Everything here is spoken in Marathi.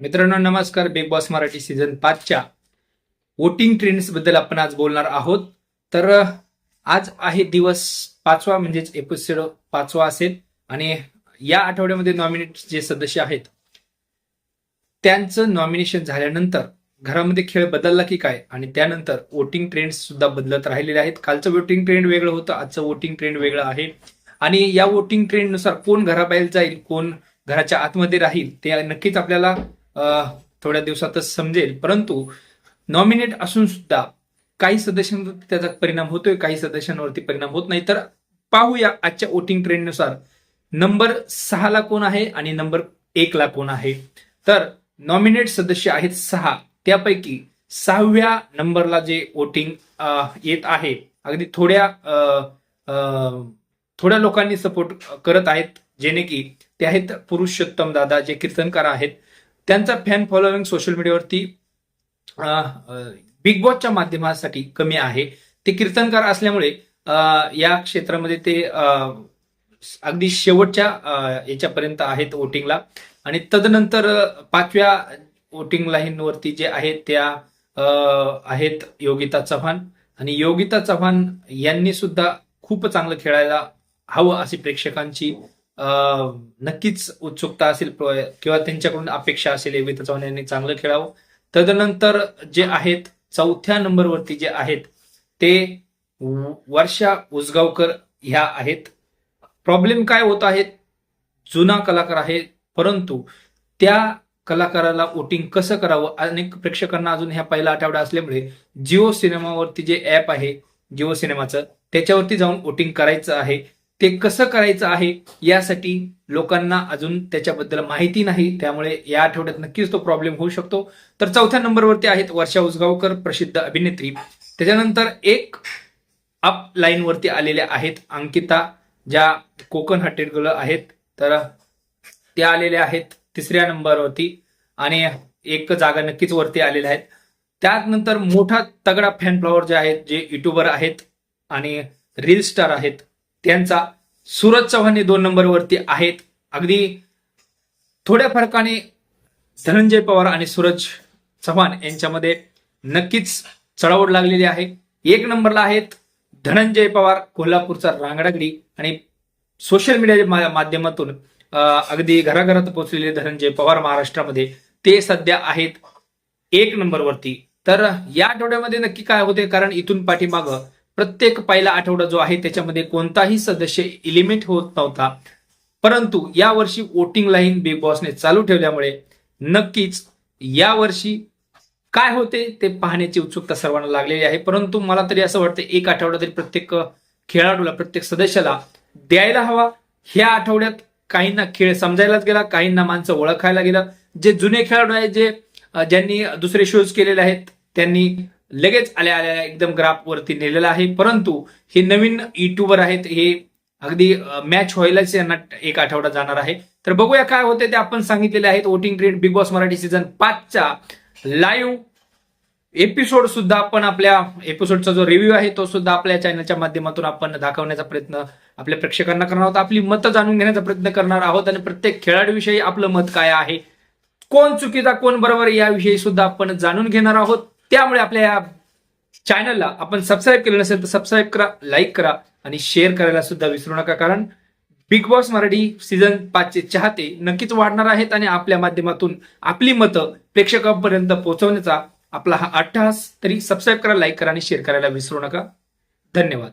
मित्रांनो नमस्कार. बिग बॉस मराठी सीझन पाचच्या वोटिंग ट्रेंड्सबद्दल आपण आज बोलणार आहोत. तर आज आहे दिवस पाचवा म्हणजेच एपिसोड पाचवा असेल. आणि या आठवड्यामध्ये नॉमिनेट जे सदस्य आहेत त्यांचं नॉमिनेशन झाल्यानंतर घरामध्ये खेळ बदलला की काय? आणि त्यानंतर वोटिंग ट्रेंड सुद्धा बदलत राहिलेले आहेत. कालचं वोटिंग ट्रेंड वेगळं होतं आजचं वोटिंग ट्रेंड वेगळं आहे. आणि या वोटिंग ट्रेंडनुसार कोण घराबाहेर जाईल कोण घराच्या आतमध्ये राहील ते नक्कीच आपल्याला थोड्या दिवसातच समजेल. परंतु नॉमिनेट असून सुद्धा काही सदस्यांवरती त्याचा परिणाम होतोय काही सदस्यांवरती परिणाम होत नाही. तर पाहूया आजच्या वोटिंग ट्रेंडनुसार नंबर सहाला कोण आहे आणि नंबर एकला कोण आहे? तर नॉमिनेट सदस्य आहेत सहा. त्यापैकी सहाव्या नंबरला जे वोटिंग येत आहे अगदी थोड्या थोड्या लोकांनी सपोर्ट करत आहेत जेणे की ते आहेत पुरुषोत्तम दादा जे कीर्तनकार आहेत. त्यांचा फॅन फॉलोविंग सोशल मीडियावरती बिग बॉसच्या माध्यमासाठी कमी आहे. ते कीर्तनकार असल्यामुळे अ, या क्षेत्रामध्ये ते अगदी शेवटच्या याच्यापर्यंत आहेत वोटिंगला आणि तदनंतर पाचव्या वोटिंग लाईनवरती जे आहेत त्या अ, आहेत योगिता चव्हाण. आणि योगिता चव्हाण यांनी सुद्धा खूप चांगलं खेळायला हवं अशी प्रेक्षकांची नक्कीच उत्सुकता असेल किंवा त्यांच्याकडून अपेक्षा असेल योगिता चव्हाण यांनी चांगलं खेळावं. तदनंतर जे आहेत चौथ्या नंबरवरती जे आहेत ते वर्षा उसगावकर ह्या आहेत. प्रॉब्लेम काय होत आहे? जुना कलाकार आहे परंतु त्या कलाकाराला वोटिंग कसं करावं? अनेक प्रेक्षकांना अजून ह्या पहिला आठवडा असल्यामुळे जिओ सिनेमावरती जे ऍप आहे जिओ सिनेमाचं त्याच्यावरती जाऊन वोटिंग करायचं आहे. ते कसं करायचं आहे यासाठी लोकांना अजून त्याच्याबद्दल माहिती नाही. त्यामुळे या आठवड्यात नक्कीच तो प्रॉब्लेम होऊ शकतो. तर चौथ्या नंबरवरती आहेत वर्षा उसगावकर प्रसिद्ध अभिनेत्री. त्याच्यानंतर एक अप लाईनवरती आलेल्या आहेत अंकिता ज्या कोकण हटेड आहेत. तर त्या आलेल्या आहेत तिसऱ्या नंबरवरती आणि एक जागा नक्कीच वरती आलेल्या आहेत. त्यानंतर मोठा तगडा फॅन फ्लॉवर जे आहेत जे युट्यूबर आहेत आणि रील स्टार आहेत त्यांचा सूरज चव्हाण हे दोन नंबरवरती आहेत. अगदी थोड्या फरकाने धनंजय पवार आणि सूरज चव्हाण यांच्यामध्ये नक्कीच चढावड लागलेली आहे. एक नंबरला आहेत धनंजय पवार कोल्हापूरचा रांगडागडी आणि सोशल मीडियाच्या माध्यमातून अगदी घराघरात पोहोचलेले धनंजय पवार महाराष्ट्रामध्ये ते सध्या आहेत एक नंबरवरती. तर या आठवड्यामध्ये नक्की काय होते? कारण इथून पाठीमागं प्रत्येक पहिला आठवडा जो आहे त्याच्यामध्ये कोणताही सदस्य इलिमेंट होत नव्हता. परंतु यावर्षी वोटिंग लाईन बिग बॉसने चालू ठेवल्यामुळे नक्कीच यावर्षी काय होते ते पाहण्याची उत्सुकता सर्वांना लागलेली आहे. परंतु मला तरी असं वाटतं एक आठवडा तरी प्रत्येक खेळाडूला प्रत्येक सदस्याला द्यायला हवा. ह्या आठवड्यात काहींना खेळ समजायलाच गेला काहींना माणसं ओळखायला गेलं. जे जुने खेळाडू आहेत जे ज्यांनी दुसरे शोज केलेले आहेत त्यांनी लगेच आल्या आल्या एकदम ग्राफ वरती आहे. परंतु हे नवीन e युट्यूबर आहेत हे अगदी मॅच व्हायलाच यांना एक आठवडा जाणार आहे. तर बघूया काय होते ते आपण सांगितलेले आहेत voting create big boss Marathi season पाचचा live episode सुद्धा आपण आपल्या एपिसोडचा जो रिव्ह्यू आहे तो सुद्धा आपल्या चॅनलच्या माध्यमातून आपण दाखवण्याचा प्रयत्न आपल्या प्रेक्षकांना करणार आहोत. आपली मतं जाणून घेण्याचा प्रयत्न करणार आहोत आणि प्रत्येक खेळाडूविषयी आपलं मत काय आहे कोण चुकीचा कोण बरोबर याविषयी सुद्धा आपण जाणून घेणार आहोत. त्यामुळे आपल्या या चॅनलला आपण सबस्क्राईब केलं नसेल तर सबस्क्राईब करा लाईक करा आणि शेअर करायला सुद्धा विसरू नका. कारण बिग बॉस मराठी सीझन पाचचे चाहते नक्कीच वाढणार आहेत आणि आपल्या माध्यमातून आपली मतं प्रेक्षकांपर्यंत पोहोचवण्याचा आपला हा अट्टहास. तरी सबस्क्राईब करा लाईक करा आणि शेअर करायला विसरू नका. धन्यवाद.